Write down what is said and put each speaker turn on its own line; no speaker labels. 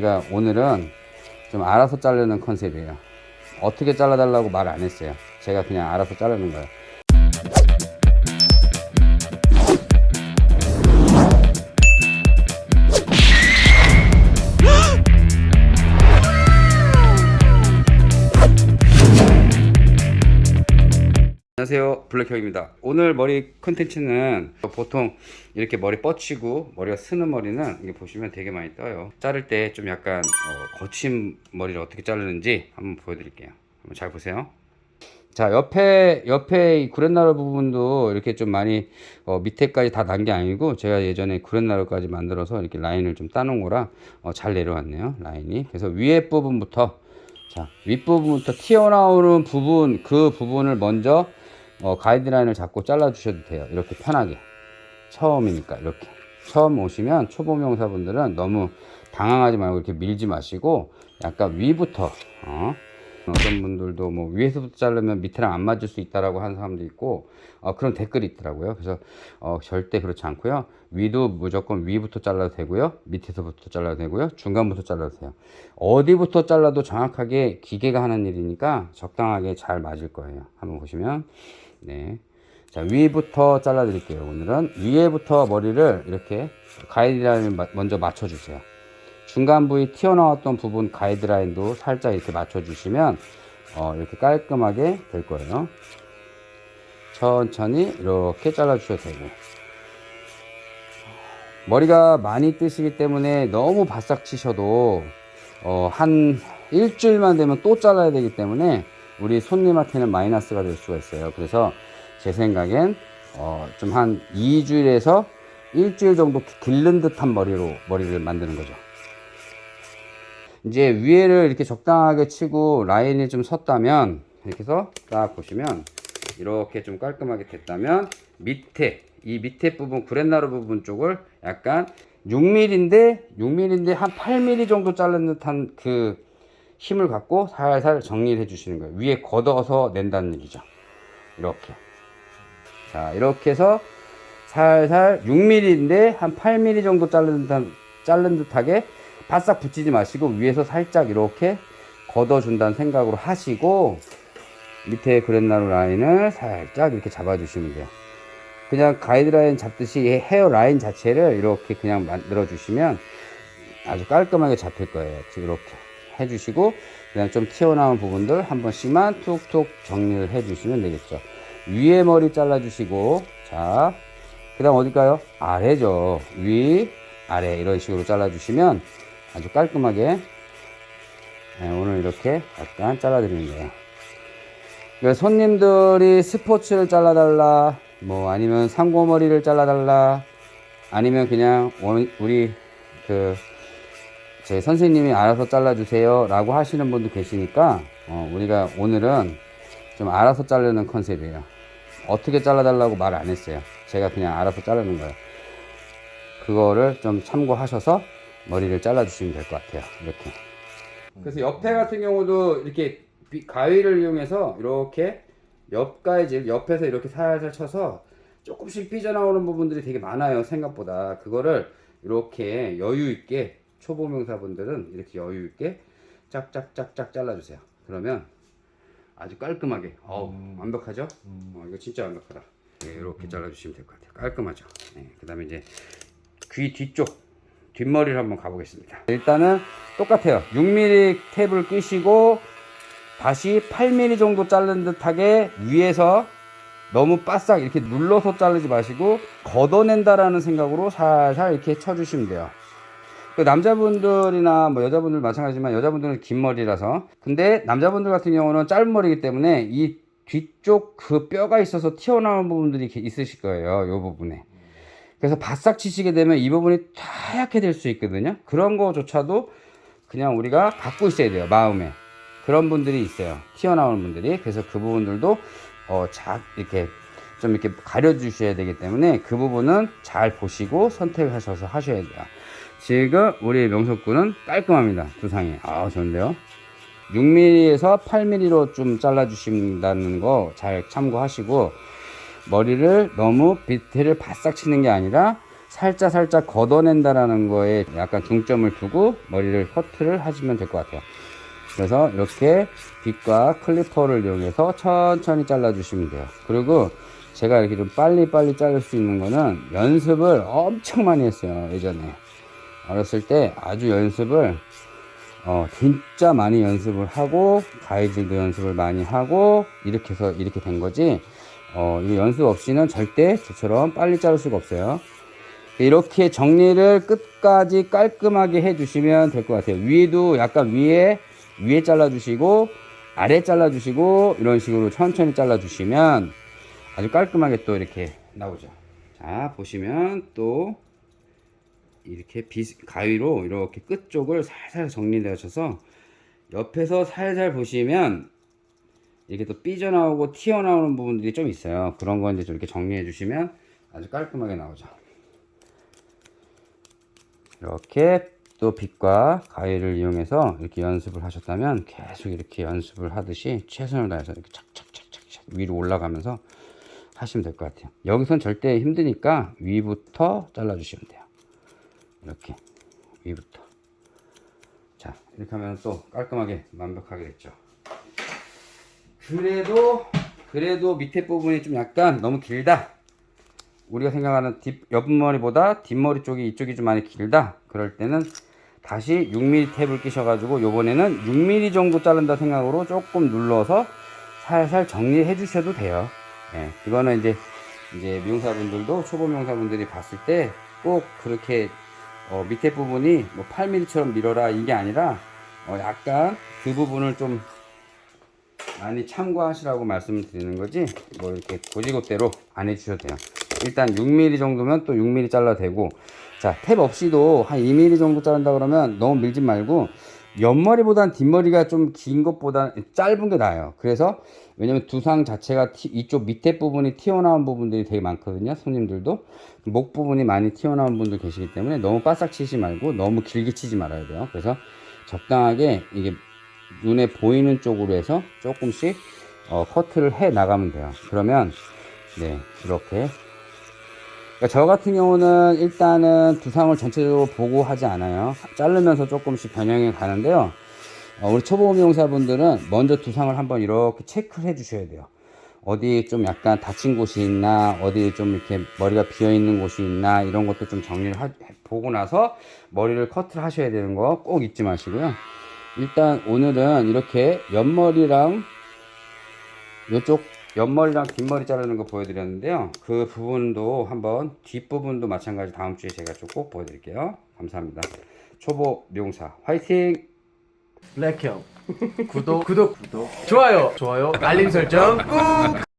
우리가 오늘은 좀 알아서 자르는 컨셉이에요. 어떻게 잘라달라고 말 안 했어요. 제가 그냥 알아서 자르는 거예요. 안녕하세요. 블랙형입니다. 오늘 머리 컨텐츠는 보통 이렇게 머리 뻗치고 머리가 쓰는 머리는 이게 보시면 되게 많이 떠요. 자를 때 좀 약간 어, 거친 머리를 어떻게 자르는지 한번 보여드릴게요. 한번 잘 보세요. 자 옆에 옆에 이 구렛나루 부분도 이렇게 좀 많이 어, 밑에까지 다 난 게 아니고 제가 예전에 구렛나루까지 만들어서 이렇게 라인을 좀 따놓은 거라 어, 잘 내려왔네요 라인이. 그래서 위에 부분부터 자 윗부분부터 튀어나오는 부분 그 부분을 먼저 어, 가이드라인을 잡고 잘라 주셔도 돼요 이렇게 편하게 처음이니까 이렇게 처음 오시면 초보 명사분들은 너무 당황하지 말고 이렇게 밀지 마시고 약간 위부터 어? 어떤 분들도 뭐 위에서부터 자르면 밑에랑 안 맞을 수 있다라고 하는 사람도 있고 어, 그런 댓글이 있더라고요. 그래서 어, 절대 그렇지 않고요. 위도 무조건 위부터 잘라도 되고요. 밑에서부터 잘라도 되고요. 중간부터 잘라도 돼요. 어디부터 잘라도 정확하게 기계가 하는 일이니까 적당하게 잘 맞을 거예요. 한번 보시면 네. 자, 위부터 잘라 드릴게요. 오늘은 위에부터 머리를 이렇게 가이드라인을 마- 먼저 맞춰 주세요. 중간 부위 튀어나왔던 부분 가이드라인도 살짝 이렇게 맞춰 주시면 어, 이렇게 깔끔하게 될 거예요. 천천히 이렇게 잘라 주셔도 되고 머리가 많이 뜨시기 때문에 너무 바싹 치셔도 어, 한 일주일만 되면 또 잘라야 되기 때문에 우리 손님한테는 마이너스가 될 수가 있어요. 그래서 제 생각엔 어, 좀 한 2주일에서 일주일 정도 길른 듯한 머리로 머리를 만드는 거죠. 이제 위에를 이렇게 적당하게 치고 라인이 좀 섰다면 이렇게 해서 딱 보시면 이렇게 좀 깔끔하게 됐다면 밑에 이 밑에 부분 구렛나루 부분 쪽을 약간 6mm인데 6mm인데 한 8mm 정도 자른 듯한 그 힘을 갖고 살살 정리를 해 주시는 거예요 위에 걷어서 낸다는 얘기죠 이렇게 자 이렇게 해서 살살 6mm인데 한 8mm 정도 자른 듯한 자른 듯하게 바싹 붙이지 마시고 위에서 살짝 이렇게 걷어준다는 생각으로 하시고 밑에 그랜나루 라인을 살짝 이렇게 잡아주시면 돼요. 그냥 가이드라인 잡듯이 이 헤어 라인 자체를 이렇게 그냥 만들어 주시면 아주 깔끔하게 잡힐 거예요. 지금 이렇게 해주시고 그냥 좀 튀어나온 부분들 한 번씩만 툭툭 정리를 해주시면 되겠죠. 위에 머리 잘라주시고 자 그 다음 어딜까요? 아래죠. 위 아래 이런 식으로 잘라주시면 아주 깔끔하게 네, 오늘 이렇게 약간 잘라드리는 거예요. 그러니까 손님들이 스포츠를 잘라달라, 뭐 아니면 상고머리를 잘라달라, 아니면 그냥 원- 우리 그 제 선생님이 알아서 잘라주세요 라고 하시는 분도 계시니까 어, 우리가 오늘은 좀 알아서 자르는 컨셉이에요. 어떻게 잘라달라고 말 안 했어요. 제가 그냥 알아서 자르는 거예요. 그거를 좀 참고하셔서 머리를 잘라주시면 될 것 같아요. 이렇게. 그래서 옆에 같은 경우도 이렇게 비- 가위를 이용해서 이렇게 옆 가위질 옆에서 이렇게 살살 쳐서 조금씩 삐져나오는 부분들이 되게 많아요. 생각보다 그거를 이렇게 여유 있게 초보 명사분들은 이렇게 여유 있게 짝짝짝짝 잘라주세요. 그러면 아주 깔끔하게, 어우 완벽하죠? 어, 이거 진짜 완벽하다. 네, 이렇게 잘라주시면 될 것 같아요. 깔끔하죠. 네, 그 다음에 이제 귀 뒤쪽 뒷머리를 한번 가보겠습니다. 일단은 똑같아요. 6mm 탭을 끼시고 다시 8mm 정도 자른 듯하게 위에서 너무 바싹 이렇게 눌러서 자르지 마시고 걷어낸다라는 생각으로 살살 이렇게 쳐주시면 돼요. 그 남자분들이나 뭐 여자분들 마찬가지지만 여자분들은 긴 머리라서 근데 남자분들 같은 경우는 짧은 머리이기 때문에 이 뒤쪽 그 뼈가 있어서 튀어나오는 부분들이 있으실 거예요. 이 부분에. 그래서 바싹 치시게 되면 이 부분이 하얗게 될 수 있거든요. 그런 거조차도 그냥 우리가 갖고 있어야 돼요. 마음에. 그런 분들이 있어요. 튀어나오는 분들이. 그래서 그 부분들도 어, 자, 이렇게 좀 이렇게 가려주셔야 되기 때문에 그 부분은 잘 보시고 선택하셔서 하셔야 돼요. 지금 우리 명석군은 깔끔합니다. 두상이. 아, 좋은데요? 6mm에서 8mm로 좀 잘라주신다는 거 잘 참고하시고 머리를 너무 밑에를 바싹 치는 게 아니라 살짝 살짝 걷어낸다라는 거에 약간 중점을 두고 머리를 커트를 하시면 될 것 같아요. 그래서 이렇게 빗과 클리퍼를 이용해서 천천히 잘라주시면 돼요. 그리고 제가 이렇게 좀 빨리빨리 자를 수 있는 거는 연습을 엄청 많이 했어요. 예전에. 어렸을 때 아주 연습을 어, 진짜 많이 연습을 하고 가이드도 연습을 많이 하고 이렇게 해서 이렇게 된 거지 어, 이 연습 없이는 절대 저처럼 빨리 자를 수가 없어요. 이렇게 정리를 끝까지 깔끔하게 해주시면 될 것 같아요. 위에도 약간 위에 위에 잘라주시고 아래 잘라주시고 이런 식으로 천천히 잘라주시면 아주 깔끔하게 또 이렇게 나오죠. 자 보시면 또 이렇게 비, 가위로 이렇게 끝쪽을 살살 정리되셔서 옆에서 살살 보시면 이렇게 또 삐져나오고 튀어나오는 부분들이 좀 있어요. 그런 거 이제 좀 이렇게 정리해 주시면 아주 깔끔하게 나오죠. 이렇게 또 빗과 가위를 이용해서 이렇게 연습을 하셨다면 계속 이렇게 연습을 하듯이 최선을 다해서 이렇게 착착착착착 위로 올라가면서 하시면 될 것 같아요. 여기선 절대 힘드니까 위부터 잘라주시면 돼요. 이렇게 위부터. 자 이렇게 하면 또 깔끔하게 완벽하게 됐죠. 그래도 그래도 밑에 부분이 좀 약간 너무 길다. 우리가 생각하는 뒷, 옆머리보다 뒷머리 쪽이 이쪽이 좀 많이 길다. 그럴 때는 다시 6mm 탭을 끼셔가지고 요번에는 6mm 정도 자른다 생각으로 조금 눌러서 살살 정리해 주셔도 돼요. 예, 이거는 이제 이제 미용사분들도 초보 미용사분들이 봤을 때 꼭 그렇게 어, 밑에 부분이 뭐 8mm처럼 밀어라 이게 아니라 어, 약간 그 부분을 좀 많이 참고하시라고 말씀을 드리는 거지 뭐 이렇게 고지고대로 안 해주셔도 돼요. 일단 6mm 정도면 또 6mm 잘라 되고 자 탭 없이도 한 2mm 정도 자른다 그러면 너무 밀지 말고 옆머리보단 뒷머리가 좀 긴 것보다 짧은 게 나아요. 그래서 왜냐면 두상 자체가 티- 이쪽 밑에 부분이 튀어나온 부분들이 되게 많거든요 손님들도. 목 부분이 많이 튀어나온 분들 계시기 때문에 너무 바싹 치지 말고 너무 길게 치지 말아야 돼요. 그래서 적당하게 이게 눈에 보이는 쪽으로 해서 조금씩 어, 커트를 해 나가면 돼요. 그러면 네 이렇게 그러니까 저 같은 경우는 일단은 두상을 전체적으로 보고 하지 않아요. 자르면서 조금씩 변형해 가는데요. 어, 우리 초보 미용사분들은 먼저 두상을 한번 이렇게 체크를 해 주셔야 돼요. 어디 좀 약간 다친 곳이 있나, 어디 좀 이렇게 머리가 비어 있는 곳이 있나, 이런 것도 좀 정리를 하- 보고 나서 머리를 커트를 하셔야 되는 거 꼭 잊지 마시고요. 일단 오늘은 이렇게 옆머리랑 이쪽 옆머리랑 뒷머리 자르는 거 보여드렸는데요. 그 부분도 한번 뒷부분도 마찬가지 다음 주에 제가 좀꼭 보여드릴게요. 감사합니다. 초보 미용사 화이팅!
블랙형 구독 구독 구독 좋아요 좋아요 알림 설정 꾹